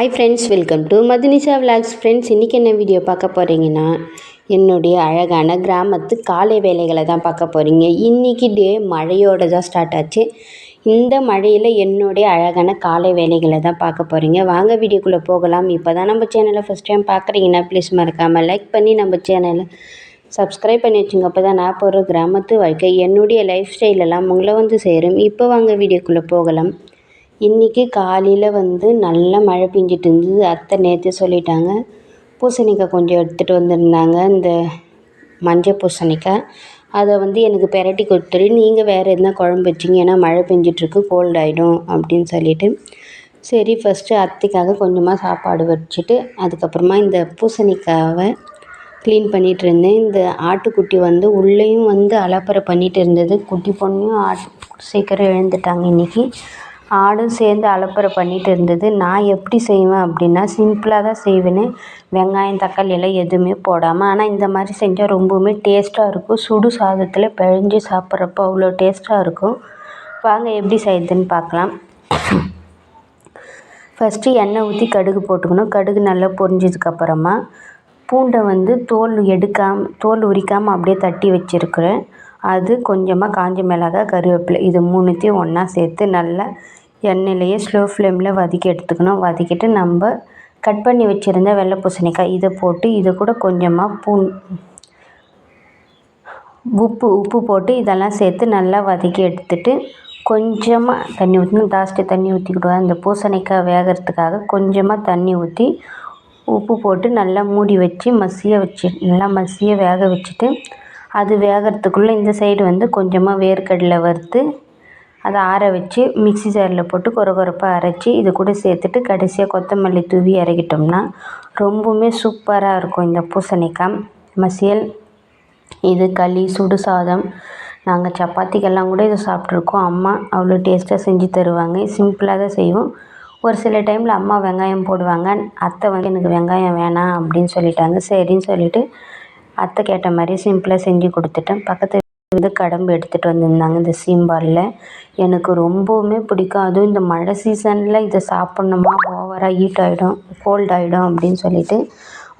Hi friends welcome to Madhunisha vlogs friends இன்றைக்கி என்ன video பார்க்க போகிறீங்கன்னா என்னுடைய அழகான கிராமத்து காலை வேலைகளை தான் பார்க்க போகிறீங்க இன்றைக்கி டே மழையோடு தான் ஸ்டார்ட் ஆச்சு. இந்த மழையில் என்னுடைய அழகான காலை வேலைகளை தான் பார்க்க போகிறீங்க வாங்க வீடியோக்குள்ளே போகலாம். இப்போ தான் நம்ம சேனலை ஃபஸ்ட் டைம் பார்க்குறீங்கன்னா ப்ளீஸ் மறக்காமல் லைக் பண்ணி நம்ம சேனலை சப்ஸ்கிரைப் பண்ணி வச்சுங்க. அப்போ தான் நான் போகிற கிராமத்து வாழ்க்கை என்னுடைய லைஃப் ஸ்டைலெல்லாம் உங்களை வந்து சேரும். இப்போ வாங்க வீடியோக்குள்ளே போகலாம். இன்றைக்கி காலையில் வந்து நல்லா மழை பெஞ்சிட்டு இருந்தது அத்தை நேற்று சொல்லிட்டாங்க. பூசணிக்காய் கொஞ்சம் எடுத்துகிட்டு வந்திருந்தாங்க. இந்த மஞ்சள் பூசணிக்காய். அதை வந்து எனக்கு பெரட்டி கொடுத்துரு. நீங்கள் வேறு எதுனா குழம்பு வச்சிங்க. ஏன்னா மழை பெஞ்சிட்ருக்கு கோல்ட் ஆகிடும் அப்படின்னு சொல்லிட்டு. சரி ஃபஸ்ட்டு அத்தைக்காக கொஞ்சமாக சாப்பாடு வச்சுட்டு அதுக்கப்புறமா இந்த பூசணிக்காவை க்ளீன் பண்ணிகிட்டு இருந்தேன். இந்த ஆட்டுக்குட்டி வந்து உள்ளேயும் வந்து அலப்பறை பண்ணிகிட்டு இருந்தது. குட்டி பொண்ணையும் ஆட்டு சீக்கிரம் எழுந்துட்டாங்க இன்றைக்கி ஆடும் சேர்ந்து அலப்பறை பண்ணிகிட்டு இருந்தது. நான் எப்படி செய்வேன் அப்படின்னா சிம்பிளாக தான் செய்வேன்னு வெங்காயம் தக்காளி எல்லாம் எதுவுமே போடாமல் ஆனால் இந்த மாதிரி செஞ்சால் ரொம்பவுமே டேஸ்ட்டாக இருக்கும். சுடு சாதத்தில் பிழைஞ்சி சாப்பிட்றப்போ அவ்வளோ டேஸ்ட்டாக இருக்கும். வாங்க எப்படி செய்யுதுன்னு பார்க்கலாம். ஃபஸ்ட்டு எண்ணெய் ஊற்றி கடுகு போட்டுக்கணும். கடுகு நல்லா பொரிஞ்சதுக்கப்புறமா பூண்டை வந்து தோல் எடுக்காமல் தோல் உரிக்காமல் அப்படியே தட்டி வச்சுருக்குறேன். அது கொஞ்சமாக காஞ்ச மிளகாய் கருவேப்பிலை இது மூணுத்தையும் ஒன்றா சேர்த்து நல்லா எண்ணெயிலேயே ஸ்லோ ஃப்ளேமில் வதக்கி எடுத்துக்கணும். வதக்கிட்டு நம்ம கட் பண்ணி வச்சுருந்த வெள்ளை பூசணிக்காய் இதை போட்டு இது கூட கொஞ்சமாக பூன் உப்பு உப்பு போட்டு இதெல்லாம் சேர்த்து நல்லா வதக்கி எடுத்துட்டு கொஞ்சமாக தண்ணி ஊற்றணும் லாஸ்ட்டு தண்ணி ஊற்றிக்கூடாது அந்த பூசணிக்காய் வேகிறதுக்காக கொஞ்சமாக தண்ணி ஊற்றி உப்பு போட்டு நல்லா மூடி வச்சு மசிய வச்சு நல்லா மசிய வேக வச்சுட்டு அது வேகிறதுக்குள்ள இந்த சைடு வந்து கொஞ்சமாக வேர்க்கடலை வறுத்து அதை ஆற வச்சு மிக்ஸி ஜாரில் போட்டு கொர கொரப்பாக அரைச்சி இது கூட சேர்த்துட்டு கடைசியாக கொத்தமல்லி தூவி இறக்கிட்டோம்னா ரொம்பவுமே சூப்பராக இருக்கும் இந்த பூசணிக்காய் மசியல் இது களி சுடு சாதம் நாங்கள் சப்பாத்திக்கெல்லாம் கூட இதை சாப்பிட்ருக்கோம் அம்மா அவ்வளோ டேஸ்ட்டாக செஞ்சு தருவாங்க. சிம்பிளாக தான் செய்வோம். ஒரு சில டைமில் அம்மா வெங்காயம் போடுவாங்க. அத்தை வந்து எனக்கு வெங்காயம் வேணாம் அப்படின்னு சொல்லிட்டாங்க. சரின்னு சொல்லிவிட்டு அத்தை கேட்ட மாதிரி சிம்பிளாக செஞ்சு கொடுத்துட்டேன். பக்கத்து வந்து கடம்பு எடுத்துகிட்டு வந்திருந்தாங்க இந்த சீம்பாலில். எனக்கு ரொம்பவுமே பிடிக்கும். அதுவும் இந்த மழை சீசனில் இதை சாப்பிட்ணுமா? ஓவராக ஹீட் ஆகிடும் கோல்ட் ஆகிடும் அப்படின்னு சொல்லிட்டு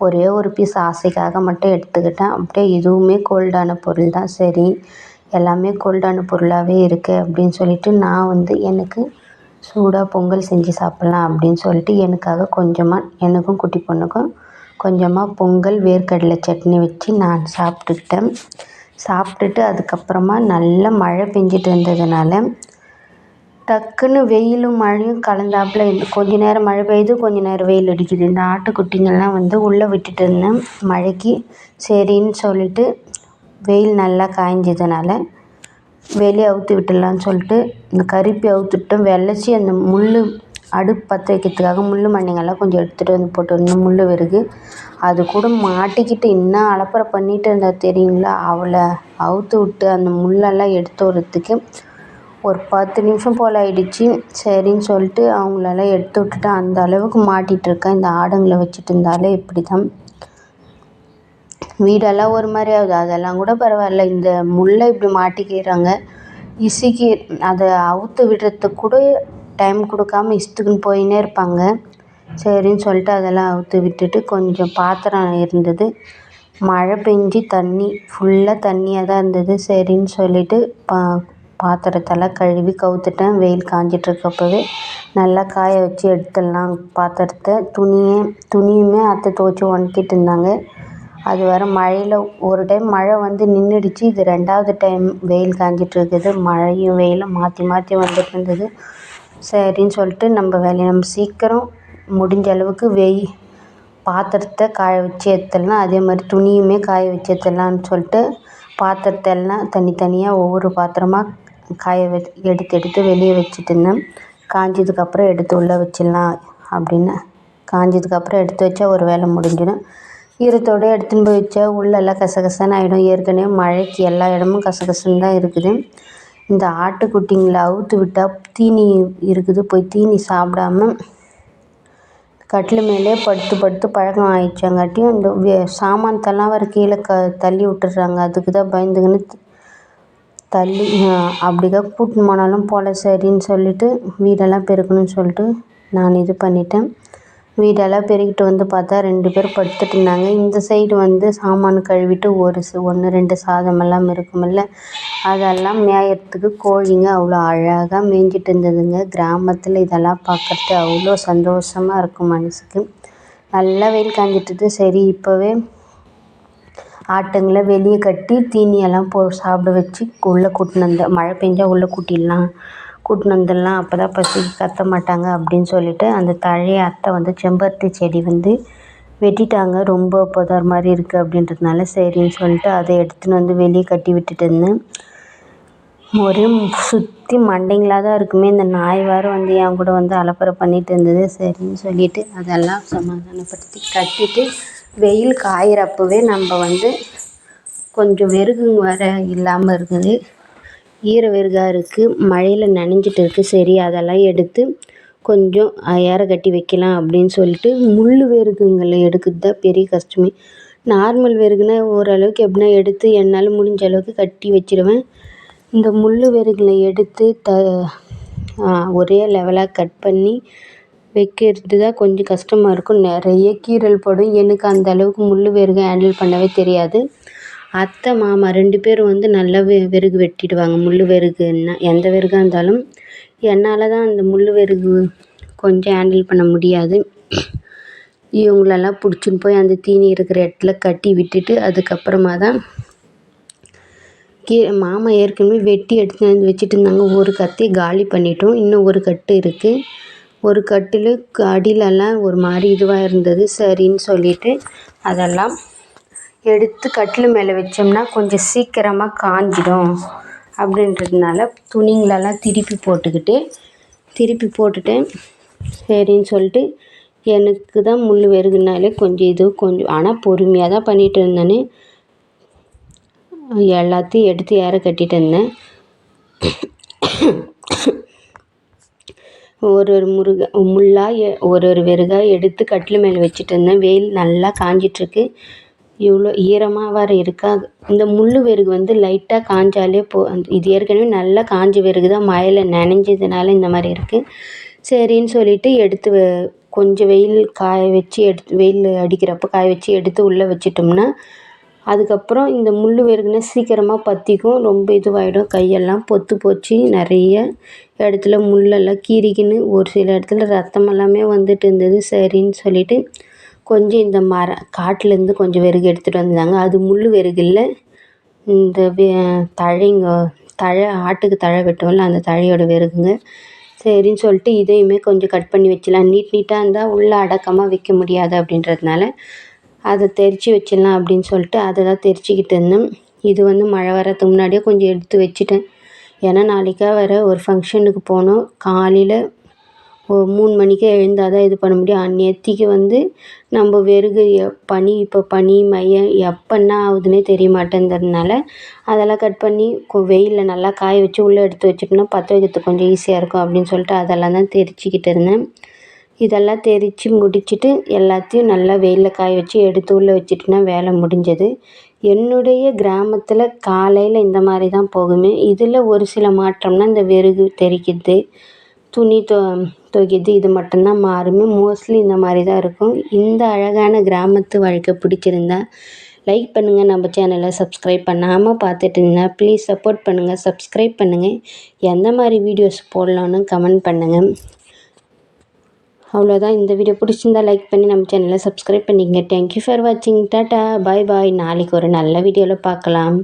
ஒரே ஒரு பீஸ் ஆசைக்காக மட்டும் எடுத்துக்கிட்டேன். அப்படியே இதுவுமே கோல்டான பொருள் தான். சரி எல்லாமே கோல்டான பொருளாகவே இருக்குது அப்படின்னு சொல்லிட்டு நான் வந்து எனக்கு சூடாக பொங்கல் செஞ்சு சாப்பிட்லாம் அப்படின்னு சொல்லிட்டு எனக்காக கொஞ்சமாக எனக்கும் குட்டி பொண்ணுக்கும் கொஞ்சமாக பொங்கல் வேர்க்கடலை சட்னி வச்சு நான் சாப்பிட்டுக்கிட்டேன் சாப்பிட்டுட்டு அதுக்கப்புறமா நல்ல மழை பெஞ்சிட்டு இருந்ததுனால டக்குன்னு வெயிலும் மழையும் கலந்தாப்புல கொஞ்ச நேரம் மழை பெய்யுது கொஞ்ச நேரம் வெயில் அடிக்குது. இந்த ஆட்டுக்குட்டிங்கள்லாம் வந்து உள்ளே விட்டுட்டு இருந்தேன். மழைக்கு சரின்னு சொல்லிட்டு வெயில் நல்லா காய்ஞ்சதுனால வெளியே அவுத்து விட்டுடலான்னு சொல்லிட்டு இந்த கருப்பி அவுத்துட்டோம் வெள்ளச்சி அந்த முள் அடுப்பு பற்ற வைக்கிறதுக்காக முள் மண்ணிங்கெல்லாம் கொஞ்சம் எடுத்துகிட்டு வந்து போட்டுருந்தோம் முள் விறகு. அது கூட மாட்டிக்கிட்டு இன்னும் அலப்பறை பண்ணிகிட்டு இருந்தா தெரியுங்களா? அவளை அவுத்து விட்டு அந்த முள்ளெல்லாம் எடுத்து வரத்துக்கு ஒரு பத்து நிமிஷம் போல் ஆயிடுச்சு. சரின்னு சொல்லிட்டு அவங்களெல்லாம் எடுத்து விட்டுட்டு அந்த அளவுக்கு மாட்டிகிட்ருக்கேன் இந்த ஆடுங்களை வச்சுட்டு இருந்தாலே இப்படி தான் வீடெல்லாம் ஒரு மாதிரி ஆகுது. அதெல்லாம் கூட பரவாயில்ல. இந்த முள்ளை இப்படி மாட்டிக்கிறாங்க. இசுக்கி அதை அவுத்து விடுறதுக்கு கூட டைம் கொடுக்காம இஷ்டத்துக்குன்னு போயின்னே இருப்பாங்க. சரின்னு சொல்லிட்டு அதெல்லாம் அவுத்து விட்டுட்டு கொஞ்சம் பாத்திரம் இருந்தது. மழை பெஞ்சு தண்ணி ஃபுல்லாக தண்ணியாக தான் இருந்தது. சரின்னு சொல்லிட்டு பா பாத்திரத்தெல்லாம் கழுவி கவுத்துட்டேன். வெயில் காஞ்சிட்ருக்கப்பவே நல்லா காய வச்சு எடுத்துடலாம் பாத்திரத்தை. துணியை துணியுமே அத்தை துவச்சி உணத்திட்டு இருந்தாங்க. அது வேறு மழையில் ஒரு டைம் மழை வந்து நின்றுடுச்சு இது ரெண்டாவது டைம் வெயில் காஞ்சிட்ருக்குது மழையும் வெயிலும் மாற்றி மாற்றி வந்துட்டு இருந்தது சரின்னு சொல்லிட்டு நம்ம வேலையை நம்ம சீக்கிரம் முடிஞ்ச அளவுக்கு வெய் பாத்திரத்தை காய வச்சு எடுத்துடலாம் அதே மாதிரி துணியுமே காய வச்சு எடுத்துடலான்னு சொல்லிட்டு பாத்திரத்தை எல்லாம் தனித்தனியாக ஒவ்வொரு பாத்திரமாக காய வ எடுத்து எடுத்து வெளியே வச்சுட்டு இருந்தேன். காஞ்சதுக்கப்புறம் எடுத்து உள்ளே வச்சிடலாம் அப்படின்னு. காஞ்சதுக்கப்புறம் எடுத்து வச்சா ஒரு வேலை முடிஞ்சிடும். ஈரத்தோடு எடுத்துன்னு போய் வச்சா உள்ளெல்லாம் கசகசன்னு ஆகிடும் ஏற்கனவே மழைக்கு எல்லா இடமும் கசகசன்னு தான் இருக்குது. இந்த ஆட்டுக்குட்டிங்களை அவுத்து விட்டால் தீனி இருக்குது. போய் தீனி சாப்பிடாம கட்டில் மேலே படுத்து படுத்து பழக்கம் ஆயிடுச்சாங்காட்டியும் இந்த வே சாமானத்தெல்லாம் வர கீழே க தள்ளி விட்டுடுறாங்க. அதுக்கு தான் பயந்துக்கின்னு தள்ளி அப்படிதான் கூட்டின்னு போனாலும் போல சரின்னு சொல்லிட்டு வீடெல்லாம் பெருக்கணும்னு சொல்லிட்டு நான் இது பண்ணிட்டேன். வீடெல்லாம் பெருக்கிட்டு வந்து பார்த்தா ரெண்டு பேர் படுத்துட்டு இருந்தாங்க. இந்த சைடு வந்து சாமான் கழுவிட்டு ஒரு ஒன்று ரெண்டு சாதமெல்லாம் இருக்குமில்ல. அதெல்லாம் மேயறதுக்கு கோழிங்க அவ்வளோ அழகாக மேய்ஞ்சிட்டு இருந்ததுங்க. கிராமத்தில் இதெல்லாம் பார்க்கறது அவ்வளோ சந்தோஷமாக இருக்கும் மனசுக்கு. நல்லா வெயில் காஞ்சிட்டுது. சரி இப்போவே ஆட்டுங்களை வெளியே கட்டி தீனியெல்லாம் போ சாப்பிட வச்சு உள்ளே கூட்டினு வந்தேன் மழை பெஞ்சால் உள்ளே கூட்டிடலாம். கூட்டின்னு வந்துடலாம் அப்போ தான் பசிக்கு கத்த மாட்டாங்க அப்படின்னு சொல்லிட்டு அந்த தழைய அத்தை வந்து செம்பருத்தி செடி வந்து வெட்டிட்டாங்க. ரொம்ப புதர் மாதிரி இருக்குது அப்படின்றதுனால சரின்னு சொல்லிட்டு அதை எடுத்துன்னு வந்து வெளியே கட்டி விட்டுட்டு இருந்தேன். ஒரே சுற்றி மண்டைங்களாக தான் இருக்குமே. இந்த நாய் வேறு வந்து என் கூட வந்து அலப்பறை பண்ணிட்டு இருந்தது. சரின்னு சொல்லிட்டு அதெல்லாம் சமாதானப்படுத்தி கட்டிட்டு வெயில் காயிறப்பவே நம்ம வந்து கொஞ்சம் வெறுகுங்க வர இல்லாமல் இருக்குது. ஈர வெறுகாக இருக்குது மழையில் நனைஞ்சிட்டு இருக்குது சரி அதெல்லாம் எடுத்து கொஞ்சம் ஏற கட்டி வைக்கலாம் அப்படின்னு சொல்லிட்டு முள் வெறுகுங்களை எடுக்கிறது தான் பெரிய கஷ்டமே. நார்மல் வெறுகுனா ஓரளவுக்கு எப்படின்னா எடுத்து என்னால் முடிஞ்ச அளவுக்கு கட்டி வச்சிடுவேன் இந்த முள் வெறுகுல எடுத்து த ஒரே லெவலாக கட் பண்ணி வைக்கிறது தான் கொஞ்சம் கஷ்டமாக இருக்கும். நிறைய கீறல் படும். எனக்கு அந்த அளவுக்கு முள் வெறுகை ஹேண்டில் பண்ணவே தெரியாது. அத்தை மாமா ரெண்டு பேரும் வந்து நல்லா வெ விறகு வெட்டிடுவாங்க. முள் விறகுன்னா எந்த விறகா இருந்தாலும் என்னால் தான் அந்த முள் விறகு கொஞ்சம் ஹேண்டில் பண்ண முடியாது. இவங்களெல்லாம் பிடிச்சின்னு போய் அந்த தீனி இருக்கிற இடத்துல கட்டி விட்டுட்டு அதுக்கப்புறமா தான் கீ மாமா ஏற்கனவே வெட்டி எடுத்து வந்து வச்சுட்டு இருந்தாங்க ஒரு கத்தி காலி பண்ணிட்டோம். இன்னும் ஒரு கட்டு இருக்குது ஒரு கட்டில் அடியிலெல்லாம் ஒரு மாதிரி இதுவாக இருந்தது. சரின்னு சொல்லிட்டு அதெல்லாம் எடுத்து கட்டில் மேலே வச்சோம்னா கொஞ்சம் சீக்கிரமாக காஞ்சிடும் அப்படின்றதுனால துணிங்களெல்லாம் திருப்பி போட்டுக்கிட்டு திருப்பி போட்டுட்டேன் சரின்னு சொல்லிட்டு எனக்கு தான் முள் வெறுகுனாலே கொஞ்சம் இது கொஞ்சம் ஆனால் பொறுமையாக தான் பண்ணிகிட்டு இருந்தேன். எல்லாத்தையும் எடுத்து ஏற கட்டிகிட்டு இருந்தேன். ஒரு ஒரு முருக முள்ளாக ஒரு ஒரு வெறுகாய் எடுத்து கட்டில் மேலே வச்சுட்டு இருந்தேன். வெயில் நல்லா காஞ்சிட்ருக்கு இவ்வளோ ஈரமாக வேறு இருக்கா இந்த முள் வெறுகு வந்து லைட்டாக காஞ்சாலே போ இது ஏற்கனவே நல்லா காஞ்ச வெறுகு தான் மழையில் நனைஞ்சதுனால இந்த மாதிரி இருக்குது சரின்னு சொல்லிட்டு எடுத்து கொஞ்சம் வெயில் காய வச்சு எடுத்து வெயில் அடிக்கிறப்போ காய வச்சு எடுத்து உள்ளே வச்சிட்டோம்னா அதுக்கப்புறம் இந்த முள் வெறுகுனா சீக்கிரமாக பற்றிக்கும் ரொம்ப இதுவாகிடும் கையெல்லாம் பொத்து போச்சு. நிறைய இடத்துல முள்ளெல்லாம் கீறிக்கின்னு ஒரு சில இடத்துல ரத்தம் எல்லாமே வந்துட்டு இருந்தது. சரின்னு சொல்லிட்டு கொஞ்சம் இந்த மர காட்டிலேருந்து கொஞ்சம் வெறுகு எடுத்துகிட்டு வந்திருந்தாங்க அது முள் வெறுகு இல்லை. இந்த வெ தழைங்க தழை ஆட்டுக்கு தழை வெட்டுவோம்ல அந்த தழையோட வெறுகுங்க. சரின்னு சொல்லிட்டு இதையுமே கொஞ்சம் கட் பண்ணி வச்சிடலாம். நீட் நீட்டாக இருந்தால் உள்ளே அடக்கமாக வைக்க முடியாது அப்படின்றதுனால அதை தெரித்து வச்சிடலாம் அப்படின்னு சொல்லிட்டு அதை தான் தெரிச்சிக்கிட்டு இருந்தேன். இது வந்து மழை வர்றதுக்கு முன்னாடியே கொஞ்சம் எடுத்து வச்சிட்டேன். ஏன்னா நாளைக்காக வேறு ஒரு ஃபங்க்ஷனுக்கு போகணும். காலையில் மூணு மணிக்கே எழுந்தால் தான் இது பண்ண முடியும். அந்நேரத்துக்கு வந்து நம்ம வெறுகு பனி இப்போ பனி மையம் எப்போ என்ன ஆகுதுன்னே தெரிய மாட்டேங்கிறதுனால அதெல்லாம் கட் பண்ணி வெயிலில் நல்லா காய வச்சு உள்ளே எடுத்து வச்சிட்டோம்னா பற்ற வைக்கிறதுக்கு கொஞ்சம் ஈஸியாக இருக்கும் அப்படின்னு சொல்லிட்டு அதெல்லாம் தான் தெரிச்சிக்கிட்டு இருந்தேன். இதெல்லாம் தெரித்து முடிச்சுட்டு எல்லாத்தையும் நல்லா வெயிலில் காய வச்சு எடுத்து உள்ளே வச்சுட்டுனா வேலை முடிஞ்சது. என்னுடைய கிராமத்தில் காலையில் இந்த மாதிரி தான் போகுமே. இதில் ஒரு சில மாற்றம்னா இந்த வெறுகு தெரிக்கிறது துணி தொ துவைக்கிறது இது மட்டும்தான் மாறுமே. மோஸ்ட்லி இந்த மாதிரி தான் இருக்கும். இந்த அழகான கிராமத்து வாழ்க்கை பிடிச்சிருந்தா லைக் பண்ணுங்கள் நம்ம சேனலை சப்ஸ்கிரைப் பண்ணாமல் பார்த்துட்டு இருந்தால் ப்ளீஸ் சப்போர்ட் பண்ணுங்கள் சப்ஸ்கிரைப் பண்ணுங்கள் எந்த மாதிரி வீடியோஸ் போடலான்னு கமெண்ட் பண்ணுங்கள் அவ்வளோதான் இந்த வீடியோ பிடிச்சிருந்தா லைக் பண்ணி நம்ம சேனலை சப்ஸ்கிரைப் பண்ணிக்கங்க. தேங்க்யூ ஃபார் வாட்சிங் டாட்டா பாய் பாய் நாளைக்கு ஒரு நல்ல வீடியோவில் பார்க்கலாம்.